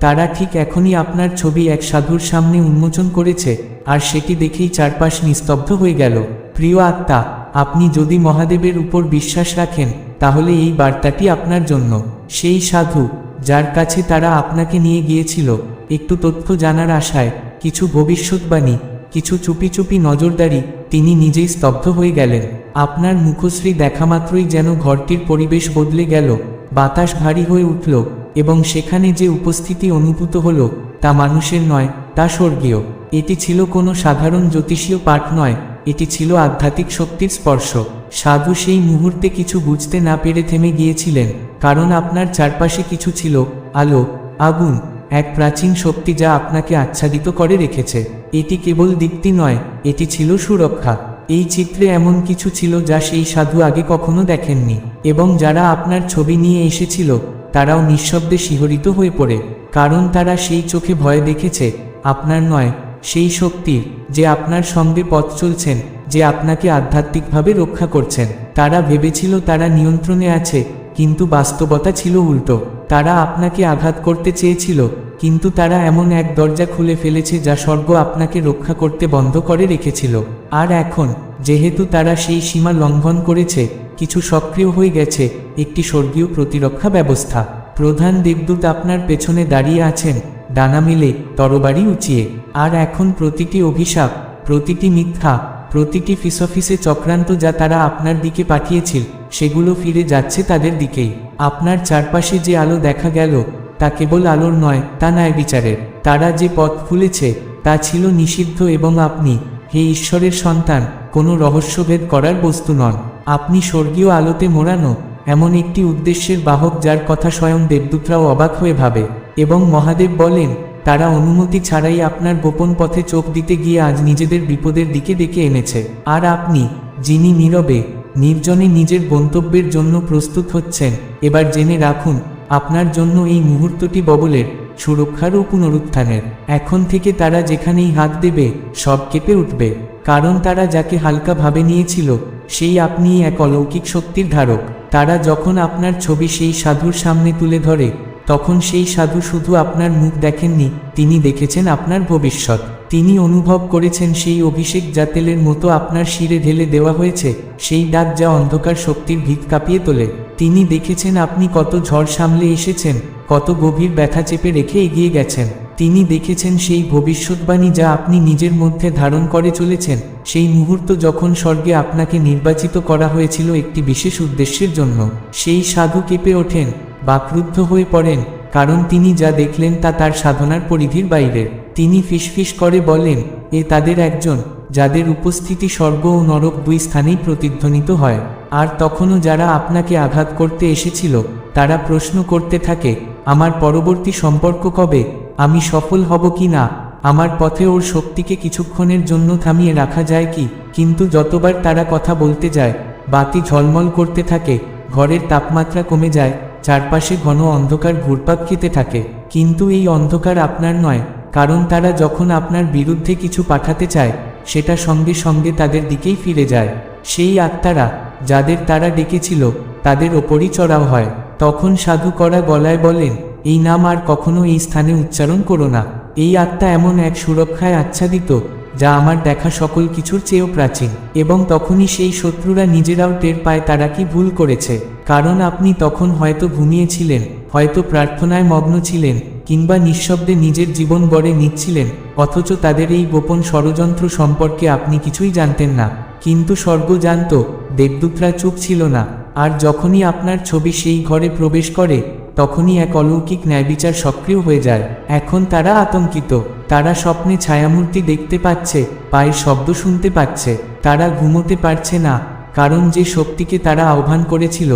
তারা ঠিক এখনই আপনার ছবি এক সাধুর সামনে উন্মোচন করেছে, আর সেটি দেখেই চারপাশ নিস্তব্ধ হয়ে গেল। প্রিয় আত্মা, আপনি যদি মহাদেবের উপর বিশ্বাস রাখেন, তাহলে এই বার্তাটি আপনার জন্য। সেই সাধু, যার কাছে তারা আপনাকে নিয়ে গিয়েছিল, একটু তথ্য জানার আশায়, কিছু ভবিষ্যৎবাণী, কিছু চুপি চুপি নজরদারি, তিনি নিজেই স্তব্ধ হয়ে গেলেন। আপনার মুখশ্রী দেখামাত্রই যেন ঘরটির পরিবেশ বদলে গেল। বাতাস ভারী হয়ে উঠল এবং সেখানে যে উপস্থিতি অনুভূত হলো তা মানুষের নয়, তা স্বর্গীয়। এটি ছিল কোনো সাধারণ জ্যোতিষীয় পাঠ নয়, এটি ছিল আধ্যাত্মিক শক্তির স্পর্শ। সাধু সেই মুহূর্তে কিছু বুঝতে না পেরে থেমে গিয়েছিলেন, কারণ আপনার চারপাশে কিছু ছিল, আলো, আগুন, এক প্রাচীন শক্তি যা আপনাকে আচ্ছাদিত করে রেখেছে। এটি কেবল দীপ্তি নয়, এটি ছিল সুরক্ষা। এই চিত্রে এমন কিছু ছিল যা সেই সাধু আগে কখনো দেখেননি, এবং যারা আপনার ছবি নিয়ে এসেছিল, তারাও নিঃশব্দে শিহরিত হয়ে পড়ে, কারণ তারা সেই চোখে ভয় দেখেছে, আপনার নয়, সেই শক্তির, যে আপনার সঙ্গে পথ চলছেন, যে আপনাকে আধ্যাত্মিকভাবে রক্ষা করছেন। তারা ভেবেছিল তারা নিয়ন্ত্রণে আছে, কিন্তু বাস্তবতা ছিল উল্টো। তারা আপনাকে আঘাত করতে চেয়েছিল কিন্তু তারা এমন এক দরজা খুলে ফেলেছে যা স্বর্গ আপনাকে রক্ষা করতে বন্ধ করে রেখেছিল। আর এখন, যেহেতু তারা সেই সীমা লঙ্ঘন করেছে, কিছু সক্রিয় হয়ে গেছে, একটি স্বর্গীয় প্রতিরক্ষা ব্যবস্থা। প্রধান দেবদূত আপনার পেছনে দাঁড়িয়ে আছেন, ডানা মিলে, তরবারি উঁচিয়ে। আর এখন প্রতিটি অভিশাপ, প্রতিটি মিথ্যা, প্রতিটি ফিসফিসে চক্রান্ত যা তারা আপনার দিকে পাঠিয়েছিল, সেগুলো ফিরে যাচ্ছে তাদের দিকেই। আপনার চারপাশে যে আলো দেখা গেল তা কেবল আলোর নয়, তা ন্যায় বিচারের। তারা যে পথ খুলেছে, তা ছিল নিষিদ্ধ এবং আপনি, হে ঈশ্বরের সন্তান, কোনো রহস্যভেদ করার বস্তু নন। আপনি স্বর্গীয় আলোতে মোড়ানো, এমন একটি উদ্দেশ্যের বাহক যার কথা স্বয়ং দেবদূতরাও অবাক হয়ে ভাবে। এবং মহাদেব বলেন, তারা অনুমতি ছাড়াই আপনার গোপন পথে চোখ দিতে গিয়ে আজ নিজেদের বিপদের দিকে ডেকে এনেছে। আর আপনি, যিনি নীরবে, নির্জনে নিজের গন্তব্যের জন্য প্রস্তুত হচ্ছেন, এবার জেনে রাখুন আপনার জন্য এই মুহূর্তটি ববলের, সুরক্ষার ও পুনরুত্থানের। এখন থেকে তারা যেখানেই হাত দেবে, সব কেঁপে উঠবে। কারণ তারা যাকে হালকা ভাবে নিয়েছিল, সেই আপনি এক অলৌকিক শক্তির ধারক। তারা যখন আপনার ছবি সেই সাধুর সামনে তুলে ধরে, তখন সেই সাধু শুধু আপনার মুখ দেখেননি, তিনি দেখেছেন আপনার ভবিষ্যৎ। তিনি অনুভব করেছেন সেই অভিষেক যা তেলের মতো আপনার শিরে ঢেলে দেওয়া হয়েছে, সেই ডাক যা অন্ধকার শক্তির ভিত কাঁপিয়ে তোলে। তিনি দেখেছেন আপনি কত ঝড় সামলে এসেছেন, কত গভীর ব্যথা চেপে রেখে এগিয়ে গেছেন। তিনি দেখেছেন সেই ভবিষ্যৎবাণী যা আপনি নিজের মধ্যে ধারণ করে চলেছেন, সেই মুহূর্ত যখন স্বর্গে আপনাকে নির্বাচিত করা হয়েছিল একটি বিশেষ উদ্দেশ্যের জন্য। সেই সাধু কেঁপে ওঠেন, বাকরুদ্ধ হয়ে পড়েন, কারণ তিনি যা দেখলেন তা তার সাধনার পরিধির বাইরে। তিনি ফিসফিস করে বলেন, এ তাদের একজন, যাদের উপস্থিতি স্বর্গ ও নরক দুই স্থানেই প্রতিধ্বনিত হয়। আর তখনও যারা আপনাকে আঘাত করতে এসেছিল, তারা প্রশ্ন করতে থাকে, আমার পরবর্তী সম্পর্ক কবে? আমি সফল হব কি না? আমার পথে ওর শক্তিকে কিছুক্ষণের জন্য থামিয়ে রাখা যায় কি? কিন্তু যতবার তারা কথা বলতে যায়, বাতি ঝলমল করতে থাকে, ঘরের তাপমাত্রা কমে যায়, চারপাশে ঘন অন্ধকার ঘুরপাক খেতে থাকে। কিন্তু এই অন্ধকার আপনার নয় কারণ তারা যখন আপনার বিরুদ্ধে কিছু পাঠাতে চায়, সেটা সঙ্গে সঙ্গে তাদের দিকেই ফিরে যায়। সেই আত্মারা, যাদের তারা ডেকেছিল, তাদের ওপরই চড়াও হয়। তখন সাধু করা গলায় বলেন, এই নাম আর কখনো এই স্থানে উচ্চারণ করো না। এই আত্মা এমন এক সুরক্ষায় আচ্ছাদিত, যা আমার দেখা সকল কিছুর চেয়েও প্রাচীন। এবং তখনই সেই শত্রুরা নিজেরাও টের পায় তারা কি ভুল করেছে। কারণ আপনি তখন হয়তো ঘুমিয়েছিলেন, হয়তো প্রার্থনায় মগ্ন ছিলেন কিংবা নিঃশব্দে নিজের জীবন গড়ে নিচ্ছিলেন, অথচ তাদের এই গোপন ষড়যন্ত্র সম্পর্কে আপনি কিছুই জানতেন না। কিন্তু স্বর্গ জানত, দেবদূতরা চুপ ছিল না, আর যখনই আপনার ছবি সেই ঘরে প্রবেশ করে, তখনই এক অলৌকিক ন্যায়বিচার সক্রিয় হয়ে যায়। এখন তারা আতঙ্কিত, তারা স্বপ্নে ছায়ামূর্তি দেখতে পাচ্ছে, পায়ের শব্দ শুনতে পাচ্ছে, তারা ঘুমোতে পারছে না কারণ যে শক্তিকে তারা আহ্বান করেছিল,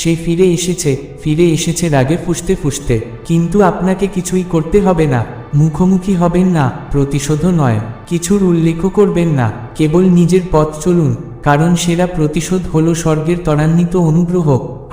সে ফিরে এসেছে ফিরে এসেছে রাগে ফুসতে ফুসতে। কিন্তু আপনাকে কিছুই করতে হবে না, মুখোমুখি হবেন না, প্রতিশোধও নয়। কিছুর উল্লেখও করবেন না, কেবল নিজের পথ চলুন, কারণ সেরা প্রতিশোধ হলো স্বর্গের ত্বরান্বিত অনুগ্রহ,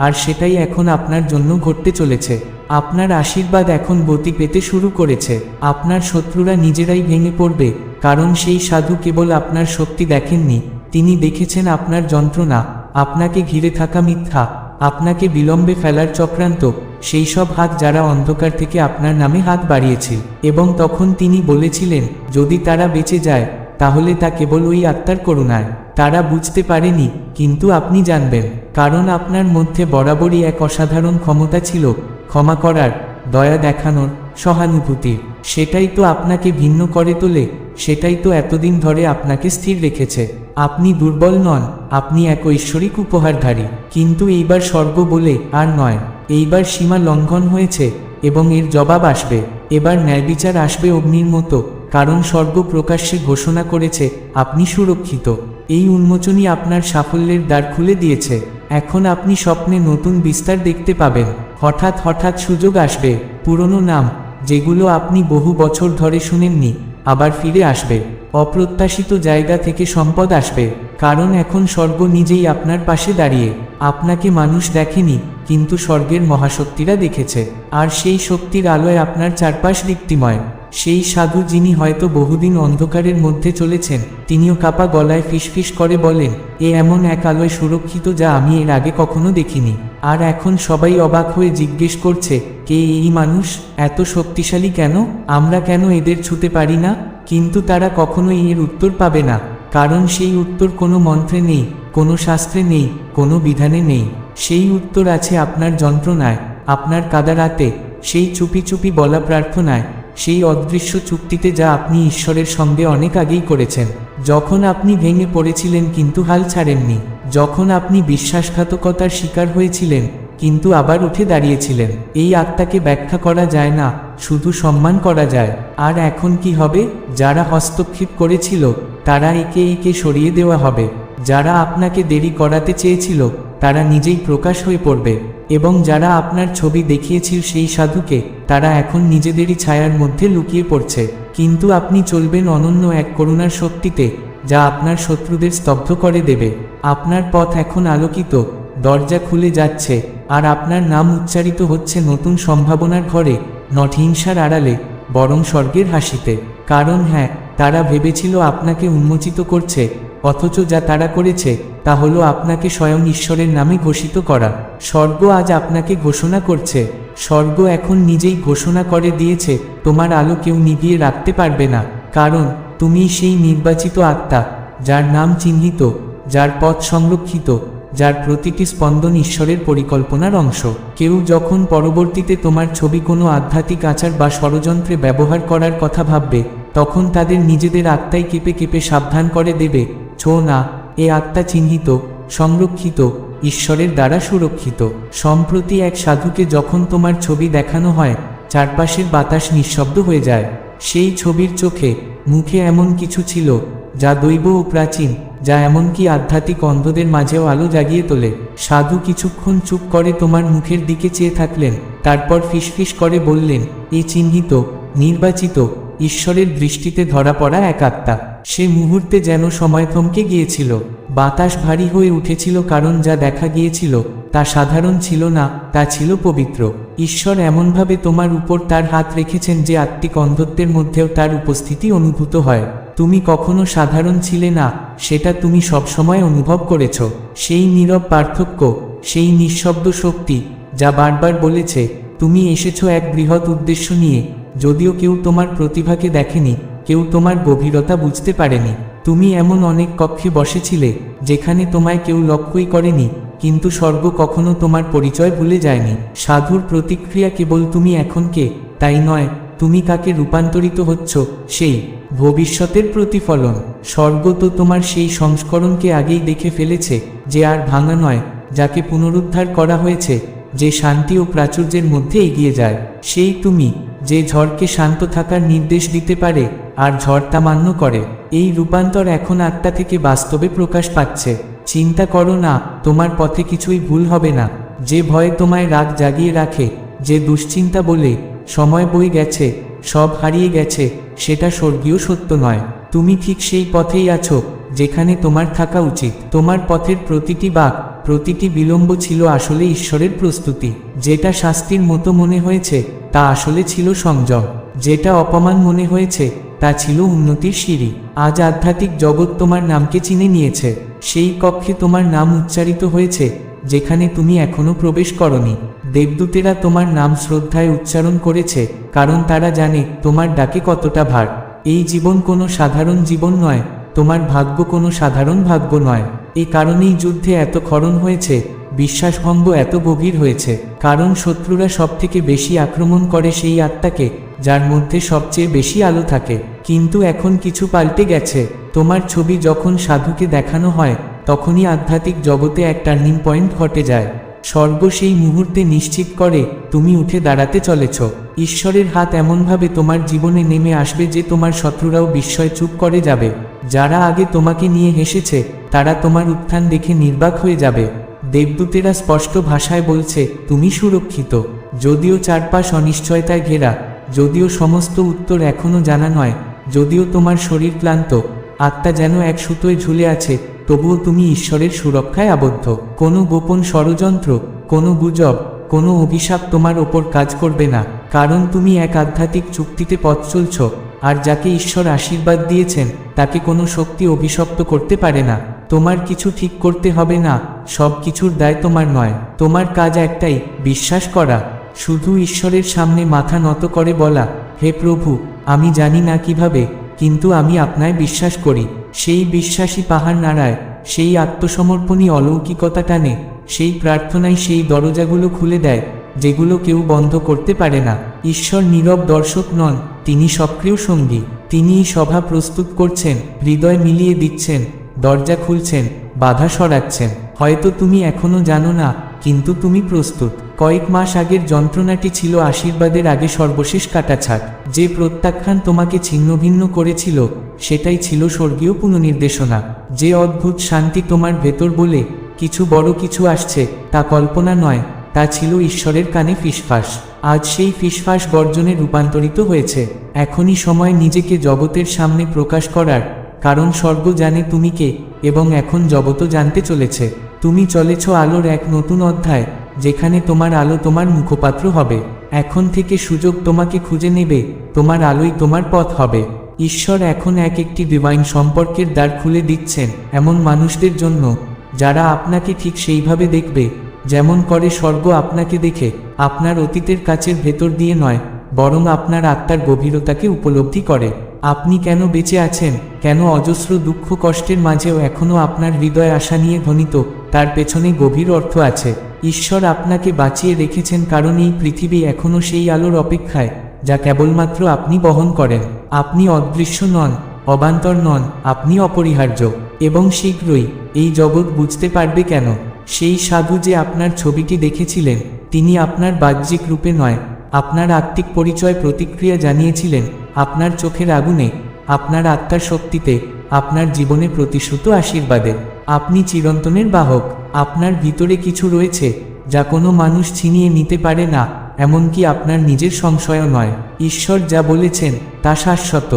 আর সেটাই এখন আপনার জন্য ঘটতে চলেছে। আপনার আশীর্বাদ এখন গতি পেতে শুরু করেছে। আপনার শত্রুরা নিজেরাই ভেঙে পড়বে, কারণ সেই সাধু কেবল আপনার শক্তি দেখেননি। তিনি দেখেছেন আপনার যন্ত্রণা, আপনাকে ঘিরে থাকা মিথ্যা, আপনাকে বিলম্বে ফেলার চক্রান্ত, সেই সব হাত যারা অন্ধকার থেকে আপনার নামে হাত বাড়িয়েছে। এবং তখন তিনি বলেছিলেন, যদি তারা বেঁচে যায়, তাহলে তা কেবল ওই আত্মার করুণায়। তারা বুঝতে পারেনি, কিন্তু আপনি জানবেন। কারণ আপনার মধ্যে বরাবরই এক অসাধারণ ক্ষমতা ছিল, ক্ষমা করার, দয়া দেখানোর, সহানুভূতির। সেটাই তো আপনাকে ভিন্ন করে তোলে, সেটাই তো এতদিন ধরে আপনাকে স্থির রেখেছে। আপনি দুর্বল নন, আপনি এক ঐশ্বরিক উপহারধারী। কিন্তু এইবার স্বর্গ বলে আর নয়, এইবার সীমা লঙ্ঘন হয়েছে এবং এর জবাব আসবে। এবার ন্যায়বিচার আসবে অগ্নির মতো, কারণ স্বর্গ প্রকাশ্যে ঘোষণা করেছে, আপনি সুরক্ষিত। এই উন্মোচনই আপনার সাফল্যের দ্বার খুলে দিয়েছে। এখন আপনি স্বপ্নে নতুন বিস্তার দেখতে পাবেন। হঠাৎ হঠাৎ সুযোগ আসবে, পুরনো নাম যেগুলো আপনি বহু বছর ধরে শুনেননি, আবার ফিরে আসবে। অপ্রত্যাশিত জায়গা থেকে সম্পদ আসবে, কারণ এখন স্বর্গ নিজেই আপনার পাশে দাঁড়িয়ে। আপনাকে মানুষ দেখেনি, কিন্তু স্বর্গের মহাশক্তিরা দেখেছে, আর সেই শক্তির আলোয় আপনার চারপাশ দীপ্তিময়। সেই সাধু যিনি হয়তো বহুদিন অন্ধকারের মধ্যে চলেছেন, তিনিও কাপা গলায় ফিসফিস করে বলেন, এ এমন এক আলোয় সুরক্ষিত যা আমি এর আগে কখনো দেখিনি। আর এখন সবাই অবাক হয়ে জিজ্ঞেস করছে, কে এই মানুষ? এত শক্তিশালী কেন? আমরা কেন এদের ছুতে পারি না? কিন্তু তারা কখনোই এর উত্তর পাবে না, কারণ সেই উত্তর কোনো মন্ত্রে নেই, কোনো শাস্ত্রে নেই, কোনো বিধানে নেই। সেই উত্তর আছে আপনার যন্ত্রণায়, আপনার কাদারাতে, সেই চুপি চুপি বলা প্রার্থনায়। সেই অদৃশ্য চুক্তিতে যা আপনি ঈশ্বরের সঙ্গে অনেক আগেই করেছেন। যখন আপনি ভেঙে পড়েছিলেন কিন্তু হাল ছাড়েননি। যখন আপনি বিশ্বাসঘাতকতার শিকার হয়েছিলেন, কিন্তু আবার উঠে দাঁড়িয়েছিলেন। এই আত্মাকে ব্যাখ্যা করা যায় না, শুধু সম্মান করা যায়। আর এখন কি হবে? যারা হস্তক্ষেপ করেছিল, তারা একে একে সরিয়ে দেওয়া হবে। যারা আপনাকে দেরি করাতে চেয়েছিল, তারা নিজেই প্রকাশ হয়ে পড়বে। এবং যারা আপনার ছবি দেখিয়েছিল সেই সাধুকে, তারা এখন নিজেদেরই ছায়ার মধ্যে লুকিয়ে পড়ছে। কিন্তু আপনি চলবেন অনন্য এক করুণার শক্তিতে, যা আপনার শত্রুদের স্তব্ধ করে দেবে। আপনার পথ এখন আলোকিত, দরজা খুলে যাচ্ছে, আর আপনার নাম উচ্চারিত হচ্ছে নতুন সম্ভাবনার ঘরে, নট হিংসার আড়ালে, বরং স্বর্গের হাসিতে। কারণ হ্যাঁ তারা ভেবেছিল আপনাকে উন্মোচিত করছে অথচ যা তারা করেছে, তা হলো আপনাকে স্বয়ং ঈশ্বরের নামে ঘোষিত করা। স্বর্গ আজ আপনাকে ঘোষণা করছে। স্বর্গ এখন নিজেই ঘোষণা করে দিয়েছে, তোমার আলো কেউ নিভিয়ে রাখতে পারবে না। কারণ তুমি সেই নির্বাচিত আত্মা, যার নাম চিহ্নিত, যার পথ সংরক্ষিত, যার প্রতিটি স্পন্দন ঈশ্বরের পরিকল্পনার অংশ। কেউ যখন পরবর্তীতে তোমার ছবি কোনো আধ্যাত্মিক আচার বা ষড়যন্ত্রে ব্যবহার করার কথা ভাববে, তখন তাদের নিজেদের আত্মাই কেঁপে কেঁপে সাবধান করে দেবে। ছো না, এ আত্মা চিহ্নিত, সংরক্ষিত, ঈশ্বরের দ্বারা সুরক্ষিত। সম্প্রতি এক সাধুকে যখন তোমার ছবি দেখানো হয়, চারপাশের বাতাস নিঃশব্দ হয়ে যায়। সেই ছবির চোখে, মুখে এমন কিছু ছিল, যা দৈব ও প্রাচীন, যা এমনকি আধ্যাত্মিক অন্ধদের মাঝেও আলো জাগিয়ে তোলে। সাধু কিছুক্ষণ চুপ করে তোমার মুখের দিকে চেয়ে থাকলেন, তারপর ফিসফিস করে বললেন, এ চিহ্নিত, নির্বাচিত, ঈশ্বরের দৃষ্টিতে ধরা পড়া এক আত্মা। সে মুহূর্তে যেন সময় থমকে গিয়েছিল। বাতাস ভারী হয়ে উঠেছিল কারণ যা দেখা গিয়েছিল, তা সাধারণ ছিল না, তা ছিল পবিত্র। ঈশ্বর এমনভাবে তোমার উপর তার হাত রেখেছেন যে আত্মিক অন্ধত্বের মধ্যেও তার উপস্থিতি অনুভূত হয়। তুমি কখনো সাধারণ ছিলে না, সেটা তুমি সবসময় অনুভব করেছ। সেই নীরব পার্থক্য, সেই নিঃশব্দ শক্তি, যা বারবার বলেছে, তুমি এসেছ এক বৃহৎ উদ্দেশ্য নিয়ে, যদিও কেউ তোমার প্রতিভাকে দেখেনি কেউ তোমার গভীরতা বুঝতে পারেনি। তুমি এমন অনেক কক্ষে বসেছিলে, যেখানে তোমায় কেউ লক্ষ্যই করেনি, কিন্তু স্বর্গ কখনো তোমার পরিচয় ভুলে যায়নি। সাধুর প্রতিক্রিয়া কেবল তুমি এখন কে? তাই নয়, তুমি কাকে রূপান্তরিত হচ্ছ? সেই, ভবিষ্যতের প্রতিফলন। স্বর্গ তো তোমার সেই সংস্করণকে আগেই দেখে ফেলেছে, যে আর ভাঙা নয়, যাকে পুনরুদ্ধার করা হয়েছে। যে শান্তি ও প্রাচুর্যের মধ্যে এগিয়ে যায়, সেই তুমি, যে ঝড়কে শান্ত থাকার নির্দেশ দিতে পারে, আর ঝড় তা মান্য করে। এই রূপান্তর এখন আত্মা থেকে বাস্তবে প্রকাশ পাচ্ছে। চিন্তা করো না, তোমার পথে কিছুই ভুল হবে না। যে ভয়ে তোমায় রাগ জাগিয়ে রাখে, যে দুশ্চিন্তা বলে, সময় বই গেছে, সব হারিয়ে গেছে, সেটা স্বর্গীয় সত্য নয়। তুমি ঠিক সেই পথেই আছো যেখানে তোমার থাকা উচিত। তোমার পথের প্রতিটি বাক, প্রতিটি বিলম্ব ছিল আসলে ঈশ্বরের প্রস্তুতি। যেটা শাস্তির মতো মনে হয়েছে, তা আসলে ছিল সংযম। যেটা অপমান মনে হয়েছে, তা ছিল উন্নতির সিঁড়ি। আজ আধ্যাত্মিক জগৎ তোমার নামকে চিনে নিয়েছে। সেই কক্ষে তোমার নাম উচ্চারিত হয়েছে, যেখানে তুমি এখনও প্রবেশ করনি। দেবদূতেরা তোমার নাম শ্রদ্ধায় উচ্চারণ করেছে, কারণ তারা জানে তোমার ডাকে কতটা ভার। এই জীবন কোনো সাধারণ জীবন নয় তোমার ভাগ্য কোনো সাধারণ ভাগ্য নয়। এই কারণেই যুদ্ধে এত ক্ষরণ হয়েছে, বিশ্বাসভঙ্গ এত গভীর হয়েছে। কারণ শত্রুরা সবথেকে বেশি আক্রমণ করে সেই আত্মাকে, যার মধ্যে সবচেয়ে বেশি আলো থাকে। কিন্তু এখন কিছু পাল্টে গেছে। তোমার ছবি যখন সাধুকে দেখানো হয়, তখনই আধ্যাত্মিক জগতে এক টার্নিং পয়েন্ট ঘটে যায়। স্বর্গ সেই মুহূর্তে নিশ্চিত করে, তুমি উঠে দাঁড়াতে চলেছ। ঈশ্বরের হাত এমনভাবে তোমার জীবনে নেমে আসবে যে তোমার শত্রুরাও বিস্ময় চুপ করে যাবে। যারা আগে তোমাকে নিয়ে হেসেছে, তারা তোমার উত্থান দেখে নির্বাক হয়ে যাবে। দেবদূতেরা স্পষ্ট ভাষায় বলছে, তুমি সুরক্ষিত। যদিও চারপাশ অনিশ্চয়তায় ঘেরা, যদিও সমস্ত উত্তর এখনও জানা নয়, যদিও তোমার শরীর ক্লান্ত, আত্মা যেন এক সুতোয় ঝুলে আছে তবুও তুমি ঈশ্বরের সুরক্ষায় আবদ্ধ। কোনো গোপন ষড়যন্ত্র, কোনো গুজব, কোনো অভিশাপ তোমার ওপর কাজ করবে না, কারণ তুমি এক আধ্যাত্মিক চুক্তিতে পথ চলছ, আর যাকে ঈশ্বর আশীর্বাদ দিয়েছেন, তাকে কোনো শক্তি অভিশপ্ত করতে পারে না। তোমার কিছু ঠিক করতে হবে না, সব কিছুর দায় তোমার নয়। তোমার কাজ একটাই, বিশ্বাস করা। শুধু ঈশ্বরের সামনে মাথা নত করে বলা, হে প্রভু, আমি জানি না কীভাবে কিন্তু আমি আপনায় বিশ্বাস করি, সেই বিশ্বাসী পাহাড় নাড়ায়, সেই আত্মসমর্পণই অলৌকিকতা টানে, সেই প্রার্থনাই সেই দরজাগুলো খুলে দেয়, যেগুলো কেউ বন্ধ করতে পারে না। ঈশ্বর নীরব দর্শক নন, তিনি সক্রিয় সঙ্গী, তিনিই সভা প্রস্তুত করছেন, হৃদয় মিলিয়ে দিচ্ছেন, দরজা খুলছেন, বাধা সরাচ্ছেন। হয়তো তুমি এখনও জানো না, কিন্তু তুমি প্রস্তুত। কয়েক মাস আগের যন্ত্রণাটি ছিল আশীর্বাদের আগে সর্বশেষ কাটাছাট যে প্রত্যাখ্যান তোমাকে ছিন্নভিন্ন করেছিল, সেটাই ছিল স্বর্গীয় পুনর্নির্দেশনা। যে অদ্ভুত শান্তি তোমার ভেতর বলে কিছু বড় কিছু আসছে, তা কল্পনা নয়, তা ছিল ঈশ্বরের কানে ফিসফাস। আজ সেই ফিসফাস গর্জনে রূপান্তরিত হয়েছে। এখনই সময় নিজেকে জগতের সামনে প্রকাশ করার, কারণ স্বর্গ জানে তুমি কে, এবং এখন জগতও জানতে চলেছে। তুমি চলেছ আলোর এক নতুন অধ্যায় যেখানে তোমার আলো তোমার মুখপাত্র হবে। এখন থেকে সুযোগ তোমাকে খুঁজে নেবে, তোমার আলোই তোমার পথ হবে। ঈশ্বর এখন এক একটি ডিভাইন সম্পর্কের দ্বার খুলে দিচ্ছেন এমন মানুষদের জন্য, যারা আপনাকে ঠিক সেইভাবে দেখবে। যেমন করে স্বর্গ আপনাকে দেখে, আপনার অতীতের কাছের ভেতর দিয়ে নয়, বরং আপনার আত্মার গভীরতাকে উপলব্ধি করে। আপনি কেন বেঁচে আছেন? কেন অজস্র দুঃখ কষ্টের মাঝেও এখনও আপনার হৃদয় আশা নিয়ে ধ্বনিত তার পেছনে গভীর অর্থ আছে। ঈশ্বর আপনাকে বাঁচিয়ে রেখেছেন কারণ এই পৃথিবী এখনও সেই আলোর অপেক্ষায়, যা কেবলমাত্র আপনি বহন করেন। আপনি অদৃশ্য নন, অবান্তর নন, আপনি অপরিহার্য। এবং শীঘ্রই এই জগৎ বুঝতে পারবে কেন, সেই সাধু যে আপনার ছবিটি দেখেছিলেন, তিনি আপনার বাহ্যিক রূপে নয়, আপনার আত্মিক পরিচয় প্রতিক্রিয়া জানিয়েছিলেন, আপনার চোখের আগুনে, আপনার আত্মার শক্তিতে, আপনার জীবনে প্রতিশ্রুত আশীর্বাদে। আপনি চিরন্তনের বাহক। আপনার ভিতরে কিছু রয়েছে যা কোনো মানুষ ছিনিয়ে নিতে পারে না, এমনকি আপনার নিজের সংশয়ও নয়। ঈশ্বর যা বলেছেন, তা শাশ্বত।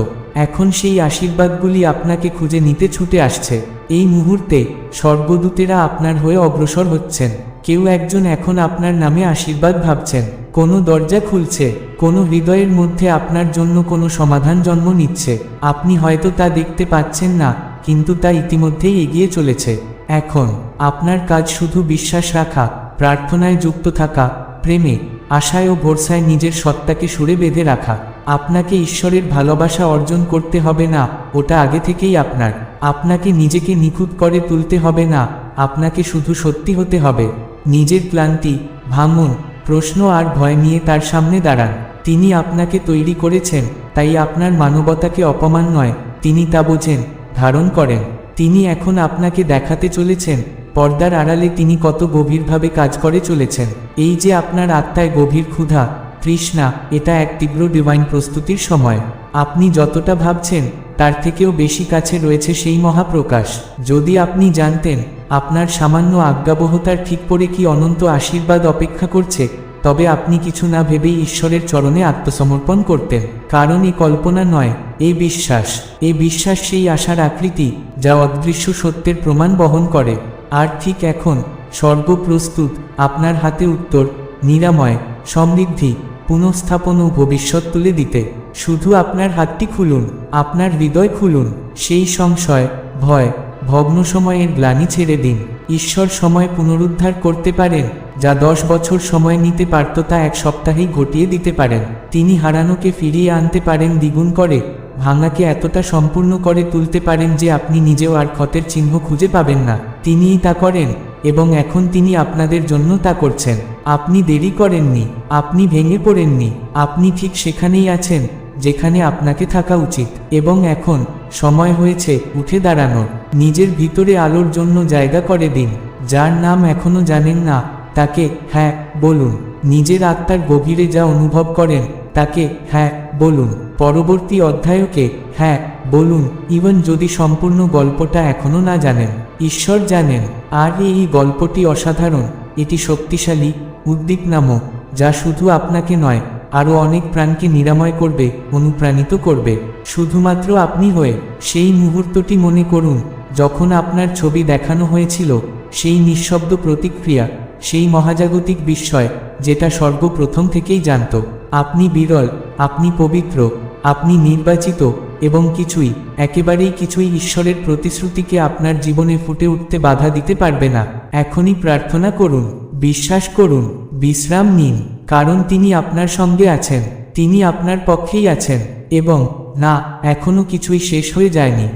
এখন সেই আশীর্বাদগুলি আপনাকে খুঁজে নিতে ছুটে আসছে। এই মুহূর্তে স্বর্গদূতেরা আপনার হয়ে অগ্রসর হচ্ছেন। কেউ একজন এখন আপনার নামে আশীর্বাদ ভাবছেন। কোনো দরজা খুলছে, কোনো হৃদয়ের মধ্যে আপনার জন্য কোনো সমাধান জন্ম নিচ্ছে। আপনি হয়তো তা দেখতে পাচ্ছেন না, কিন্তু তা ইতিমধ্যেই এগিয়ে চলেছে। এখন আপনার কাজ শুধু বিশ্বাস রাখা, প্রার্থনায় যুক্ত থাকা, প্রেমে, আশায় ও ভরসায় নিজের সত্তাকে সুরে বেঁধে রাখা। আপনাকে ঈশ্বরের ভালোবাসা অর্জন করতে হবে না, ওটা আগে থেকেই আপনার। আপনাকে নিজেকে নিখুঁত করে তুলতে হবে না, আপনাকে শুধু সত্যি হতে হবে। নিজের ক্লান্তি, ভাঙন, প্রশ্ন আর ভয় নিয়ে তার সামনে দাঁড়ান। তিনি আপনাকে তৈরি করেছেন, তাই আপনার মানবতাকে অপমান নয়, তিনি তা বোঝেন, ধারণ করেন। তিনি এখন আপনাকে দেখাতে চলেছেন, পর্দার আড়ালে তিনি কত গভীরভাবে কাজ করে চলেছেন। এই যে আপনার আত্মায় গভীর ক্ষুধা, তৃষ্ণা, এটা এক তীব্র ডিভাইন প্রস্তুতির সময়। আপনি যতটা ভাবছেন, তার থেকেও বেশি কাছে রয়েছে সেই মহাপ্রকাশ। যদি আপনি জানতেন, আপনার সামান্য আজ্ঞাবহতার ঠিক পরে কি অনন্ত আশীর্বাদ অপেক্ষা করছে তবে আপনি কিছু না ভেবেই ঈশ্বরের চরণে আত্মসমর্পণ করতেন। কারণ এ কল্পনা নয় এ বিশ্বাস। এ বিশ্বাস সেই আশার আকৃতি যা অদৃশ্য সত্যের প্রমাণ বহন করে। আর ঠিক এখন, স্বর্গ প্রস্তুত, আপনার হাতে উত্তর, নিরাময়, সমৃদ্ধি, পুনঃস্থাপন ও ভবিষ্যৎ তুলে দিতে। শুধু আপনার হাতটি খুলুন, আপনার হৃদয় খুলুন, সেই সংশয়, ভয় ভগ্ন সময়ের গ্লানি ছেড়ে দিন। ঈশ্বর সময় পুনরুদ্ধার করতে পারেন। যা দশ বছর সময় নিতে পারত তা এক সপ্তাহেই ঘটিয়ে দিতে পারেন। তিনি হারানোকে ফিরিয়ে আনতে পারেন, দ্বিগুণ করে। ভাঙাকে এতটা সম্পূর্ণ করে তুলতে পারেন যে আপনি নিজেও আর ক্ষতের চিহ্ন খুঁজে পাবেন না। তিনিই তা করেন এবং এখন তিনি আপনাদের জন্য তা করছেন। আপনি দেরি করেননি, আপনি ভেঙে পড়েননি, আপনি ঠিক সেখানেই আছেন, যেখানে আপনাকে থাকা উচিত। এবং এখন সময় হয়েছে উঠে দাঁড়ানোর। নিজের ভিতরে আলোর জন্য জায়গা করে দিন, যার নাম এখনও জানেন না। তাকে হ্যাঁ বলুন। নিজের আত্মার গভীরে যা অনুভব করেন, তাকে হ্যাঁ বলুন। পরবর্তী অধ্যায়কে হ্যাঁ বলুন ইভেন যদি সম্পূর্ণ গল্পটা এখনও না জানেন। ঈশ্বর জানেন, আর এই গল্পটি অসাধারণ, এটি শক্তিশালী উদ্দীপনামক যা শুধু আপনাকে নয়, আরও অনেক প্রাণকে নিরাময় করবে, অনুপ্রাণিত করবে। শুধুমাত্র আপনি হয়ে, সেই মুহূর্তটি মনে করুন, যখন আপনার ছবি দেখানো হয়েছিল, সেই নিঃশব্দ প্রতিক্রিয়া সেই মহাজাগতিক বিস্ময় যেটা সর্বপ্রথম থেকেই জানত। আপনি বিরল, আপনি পবিত্র, আপনি নির্বাচিত এবং কিছুই, একেবারেই কিছুই ঈশ্বরের প্রতিশ্রুতিকে আপনার জীবনে ফুটে উঠতে বাধা দিতে পারবে না। এখনই প্রার্থনা করুন, বিশ্বাস করুন, বিশ্রাম নিন, কারণ তিনি আপনার সঙ্গে আছেন, তিনি আপনার পক্ষেই আছেন, এবং না, এখনও কিছুই শেষ হয়ে যায়নি।